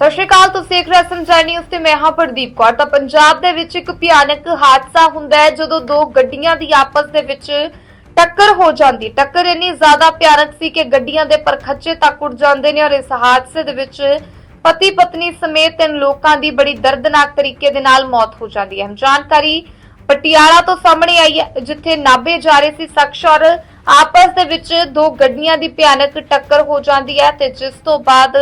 ਸਤਿ ਸ਼੍ਰੀ ਅਕਾਲ, ਤੁਸੀਂ ਦੇਖ ਰਹੇ ਸੰਚਾਰ ਨਿਊਜ਼ ਤੇ ਮੈਂ ਹਾਂ ਪ੍ਰਦੀਪ ਕੌਰ। ਤਾਂ ਪੰਜਾਬ ਦੇ ਵਿੱਚ ਇੱਕ ਭਿਆਨਕ ਹਾਦਸਾ ਹੁੰਦਾ ਹੈ ਜਦੋਂ ਦੋ ਗੱਡੀਆਂ ਦੀ ਆਪਸ ਦੇ ਵਿੱਚ ਟੱਕਰ ਹੋ ਜਾਂਦੀ। ਟੱਕਰ ਇੰਨੀ ਜ਼ਿਆਦਾ ਭਿਆਨਕ ਸੀ ਕਿ ਗੱਡੀਆਂ ਦੇ ਪਰਖੱਚੇ ਤੱਕ ਉੱਡ ਜਾਂਦੇ ਨੇ ਔਰ ਇਸ ਹਾਦਸੇ ਦੇ ਵਿੱਚ ਪਤੀ ਪਤਨੀ ਸਮੇਤ ਤਿੰਨ ਲੋਕਾਂ ਦੀ ਬੜੀ ਦਰਦਨਾਕ ਤਰੀਕੇ ਦੇ ਨਾਲ ਮੌਤ ਹੋ ਜਾਂਦੀ ਹੈ। ਜਾਣਕਾਰੀ ਪਟਿਆਲਾ ਤੋਂ ਸਾਹਮਣੇ ਆਈ ਹੈ, ਜਿੱਥੇ ਨਾਭੇ ਜਾ ਰਹੇ ਸੀ ਸ਼ਖਸ ਔਰ ਆਪਸ ਦੇ ਵਿੱਚ ਦੋ ਗੱਡੀਆਂ ਦੀ ਭਿਆਨਕ ਟੱਕਰ ਹੋ ਜਾਂਦੀ ਹੈ ਤੇ ਜਿਸ ਤੋਂ ਬਾਅਦ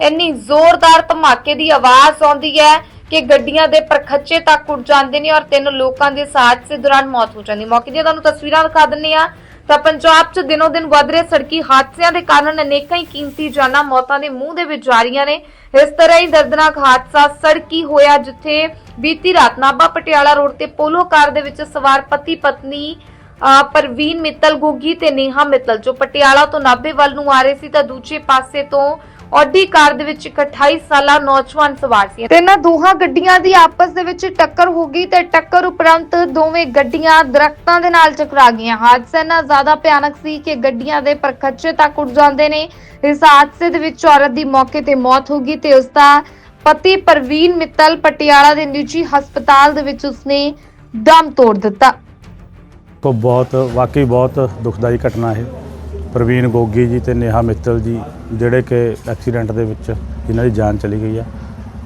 ਇੰਨੀ ਜ਼ੋਰਦਾਰ ਧਮਾਕੇ ਦੀ ਆਵਾਜ਼ ਆਉਂਦੀ ਹੈ ਕਿ ਗੱਡੀਆਂ ਦੇ ਪਰਖੱਚੇ ਤੱਕ ਉੱਡ ਜਾਂਦੇ ਨੇ ਔਰ ਤਿੰਨ ਲੋਕਾਂ ਦੇ ਹਾਦਸੇ ਦੌਰਾਨ ਮੌਤ ਹੋ ਜਾਂਦੀ ਮੌਕੇ ਦੀਆਂ ਤੁਹਾਨੂੰ ਤਸਵੀਰਾਂ ਦਿਖਾ ਦਿੰਨੇ ਆ ਤਾਂ ਪੰਜਾਬ 'ਚ ਦਿਨੋ ਦਿਨ ਵੱਧ ਰਹੇ ਸੜਕੀ ਹਾਦਸਿਆਂ ਦੇ ਕਾਰਨ ਅਨੇਕਾਂ ਹੀ ਕੀਮਤੀ ਜਾਨਾਂ ਮੌਤਾਂ ਦੇ ਮੂੰਹ ਦੇ ਵਿੱਚ ਜਾ ਰਹੀਆਂ ਨੇ। ਇਸ ਤਰ੍ਹਾਂ ਹੀ ਦਰਦਨਾਕ ਹਾਦਸਾ ਸੜਕੀ ਹੋਇਆ ਜਿੱਥੇ ਬੀਤੀ ਰਾਤ ਨਾਭਾ ਪਟਿਆਲਾ ਰੋਡ ਤੇ ਪੋਲੋ ਕਾਰ ਦੇ ਵਿੱਚ ਸਵਾਰ ਪਤੀ ਪਤਨੀ ਪ੍ਰਵੀਨ ਮਿੱਤਲ ਗੋਗੀ ਤੇ ਨੇਹਾ ਮਿੱਤਲ, ਜੋ ਪਟਿਆਲਾ ਤੋਂ ਨਾਭੇ ਵੱਲ ਨੂੰ ਆ ਰਹੇ ਸੀ ਤਾਂ ਦੂਜੇ ਪਾਸੇ ਤੋਂ ਆਡੀ ਕਾਰ ਦੇ ਵਿੱਚ 28 ਸਾਲਾ ਨੌਜਵਾਨ ਸਵਾਰ ਸੀ। ਤੇ ਇਹਨਾਂ ਦੋਹਾਂ ਗੱਡੀਆਂ ਦੀ ਆਪਸ ਦੇ ਵਿੱਚ ਟੱਕਰ ਹੋ ਗਈ ਤੇ ਟੱਕਰ ਉਪਰੰਤ ਦੋਵੇਂ ਗੱਡੀਆਂ ਦਰਖਤਾਂ ਦੇ ਨਾਲ ਟਕਰਾ ਗਈਆਂ। ਹਾਦਸਾ ਇੰਨਾ ਜ਼ਿਆਦਾ ਭਿਆਨਕ ਸੀ ਕਿ ਗੱਡੀਆਂ ਦੇ ਪਰਖੱਚੇ ਤੱਕ ਉੱਡ ਜਾਂਦੇ ਨੇ। ਇਸ ਹਾਦਸੇ ਦੇ ਵਿੱਚ ਔਰਤ ਦੀ ਮੌਕੇ ਤੇ ਮੌਤ ਹੋ ਗਈ ਤੇ ਉਸ ਦਾ ਪਤੀ ਪ੍ਰਵੀਨ ਮਿੱਤਲ ਪਟਿਆਲਾ ਦੇ ਨਿੱਜੀ ਹਸਪਤਾਲ ਦੇ ਵਿੱਚ ਉਸਨੇ ਦਮ ਤੋੜ ਦਿੱਤਾ। ਕੋ ਬਹੁਤ, ਵਾਕਈ ਬਹੁਤ ਦੁਖਦਾਈ ਘਟਨਾ ਹੈ ਪ੍ਰਵੀਨ ਗੋਗੀ ਜੀ ਤੇ ਨੇਹਾ ਮਿੱਤਲ ਜੀ, ਜਿਹੜੇ ਕਿ ਐਕਸੀਡੈਂਟ ਦੇ ਵਿੱਚ ਜਿਨ੍ਹਾਂ ਦੀ ਜਾਨ ਚਲੀ ਗਈ ਆ।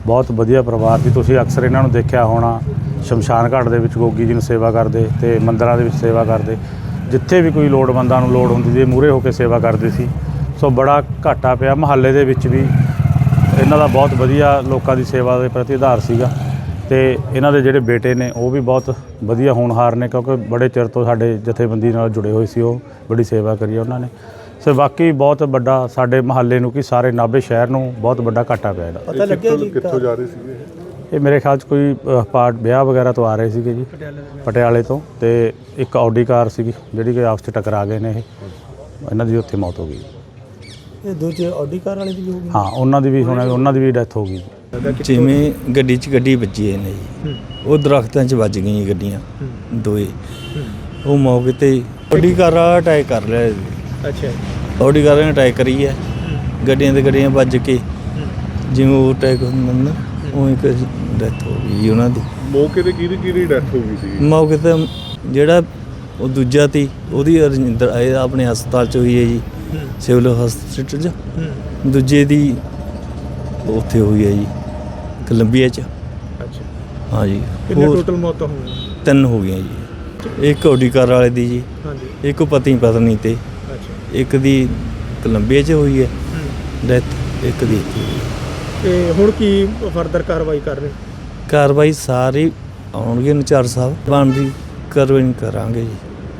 ਬਹੁਤ ਵਧੀਆ ਪਰਿਵਾਰ ਸੀ। ਤੁਸੀਂ ਅਕਸਰ ਇਹਨਾਂ ਨੂੰ ਦੇਖਿਆ ਹੋਣਾ, ਸ਼ਮਸ਼ਾਨ ਘਾਟ ਦੇ ਵਿੱਚ ਗੋਗੀ ਜੀ ਨੂੰ ਸੇਵਾ ਕਰਦੇ ਤੇ ਮੰਦਰਾਂ ਦੇ ਵਿੱਚ ਸੇਵਾ ਕਰਦੇ। ਜਿੱਥੇ ਵੀ ਕੋਈ ਲੋੜਵੰਦਾਂ ਨੂੰ ਲੋੜ ਹੁੰਦੀ ਸੀ ਮੂਰੇ ਹੋ ਕੇ ਸੇਵਾ ਕਰਦੇ ਸੀ। ਸੋ ਬੜਾ ਘਾਟਾ ਪਿਆ। ਮਹੱਲੇ ਦੇ ਵਿੱਚ ਵੀ ਇਹਨਾਂ ਦਾ ਬਹੁਤ ਵਧੀਆ ਲੋਕਾਂ ਦੀ ਸੇਵਾ ਦੇ ਪ੍ਰਤੀ ਆਧਾਰ ਸੀਗਾ। ਤੇ ਇਹਨਾਂ ਦੇ ਜਿਹੜੇ ਬੇਟੇ ਨੇ ਉਹ ਵੀ ਬਹੁਤ ਵਧੀਆ ਹੋਣਹਾਰ ਨੇ ਕਿਉਂਕਿ ਬੜੇ ਚਿਰ ਤੋਂ ਸਾਡੇ ਜਥੇਬੰਦੀ ਨਾਲ ਜੁੜੇ ਹੋਏ ਸੀ ਉਹ ਬੜੀ ਸੇਵਾ ਕਰੀ ਉਹਨਾਂ ਨੇ। ਸੋ ਵਾਕਈ ਬਹੁਤ ਵੱਡਾ ਸਾਡੇ ਮਹੱਲੇ ਨੂੰ ਕੀ ਸਾਰੇ ਨਾਭੇ ਸ਼ਹਿਰ ਨੂੰ ਬਹੁਤ ਵੱਡਾ ਘਾਟਾ ਪਿਆ ਇਹਦਾ। ਪਤਾ ਲੱਗਿਆ ਜੀ ਕਿੱਥੋਂ ਜਾ ਰਹੇ ਸੀਗੇ ਇਹ? ਮੇਰੇ ਖਿਆਲ 'ਚ ਕੋਈ ਪਾਰਟ ਵਿਆਹ ਵਗੈਰਾ ਤੋਂ ਆ ਰਹੇ ਸੀਗੇ ਜੀ। ਪਟਿਆਲੇ ਤੋਂ ਤੇ ਇੱਕ ਆਡੀ ਕਾਰ ਸੀਗੀ ਜਿਹੜੀ ਕਿ ਆਪਸ 'ਚ ਟਕਰਾ ਗਏ ਨੇ ਇਹ। ਇਹਨਾਂ ਦੀ ਉੱਥੇ ਮੌਤ ਹੋ ਗਈ। ਇਹ ਦੂਜੇ ਆਡੀ ਕਾਰ ਵਾਲੇ ਦੀ ਵੀ ਹੋ ਗਈ? ਹਾਂ ਉਹਨਾਂ ਦੀ ਵੀ ਹੁਣ ਉਹਨਾਂ ਦੀ ਵੀ ਡੈਥ ਹੋ ਗਈ। ਜਿਵੇਂ ਗੱਡੀ 'ਚ ਗੱਡੀ ਵੱਜੀ ਹੈ ਨੇ ਜੀ। ਉਹ ਦਰਖਤਾਂ 'ਚ ਵੱਜ ਗਈਆਂ ਗੱਡੀਆਂ ਦੋਏ। ਉਹ ਮੌਕੇ ਤੇ ਆਡੀ ਕਾਰ ਵਾਲਾ ਅਟੈਕ ਕਰ ਲਿਆ ਜੀ। ਅੱਛਾ ਆਡੀ ਕਾਰ ਨੇ ਅਟੈਕ ਕਰੀ ਹੈ। ਗੱਡੀਆਂ ਤੇ ਗੱਡੀਆਂ ਵੱਜ ਕੇ ਜਿਵੇਂ ਉਹ ਅਟੈਕ ਹੁੰਦਾ ਨਾ ਉਹ ਇੱਕ ਡੈਥ ਹੋ ਗਈ ਜੀ ਉਹਨਾਂ ਦੀ। ਮੌਕੇ ਤੇ ਕਿਹਦੀ ਕਿਹਦੀ ਡੈਥ ਹੋ ਗਈ ਸੀ ਮੌਕੇ ਤੇ ਜਿਹੜਾ ਉਹ ਦੂਜਾ ਤੀ ਉਹਦੀ ਰਜਿੰਦਰ ਇਹ ਆਪਣੇ ਹਸਪਤਾਲ 'ਚ ਹੋਈ ਹੈ ਜੀ ਸਿਵਲ ਹਸਪਤਾਲ 'ਚ। ਦੂਜੇ ਦੀ ਉੱਥੇ ਹੋਈ ਹੈ ਜੀ। ਕੋਲੰਬੀਆ 'ਚ। ਅੱਛਾ। ਹਾਂ ਜੀ। ਕਿੰਨੇ ਹੋਰ ਟੋਟਲ ਮੌਤਾਂ ਹੋਈਆਂ? ਤਿੰਨ ਹੋ ਗਈਆਂ ਜੀ। ਇੱਕ ਔਡੀ ਕਾਰ ਵਾਲੇ ਦੀ ਜੀ ਹਾਂਜੀ। ਇੱਕ ਪਤੀ ਪਤਨੀ ਤੇ। ਅੱਛਾ। ਇੱਕ ਦੀ ਕੋਲੰਬੀਆ 'ਚ ਹੋਈ ਹੈ। ਡੈਥ ਇੱਕ ਦੀ ਇੱਥੇ ਹੋਈ ਹੈ। ਤੇ ਹੁਣ ਕੀ ਫਰਦਰ ਕਾਰਵਾਈ ਕਰ ਰਹੇ? ਕਾਰਵਾਈ ਸਾਰੀ ਆਉਣਗੇ ਨਚਾਰ ਸਾਹਿਬ। ਬਣਦੀ ਕਾਰਵਾਈ ਕਰਾਂਗੇ ਜੀ।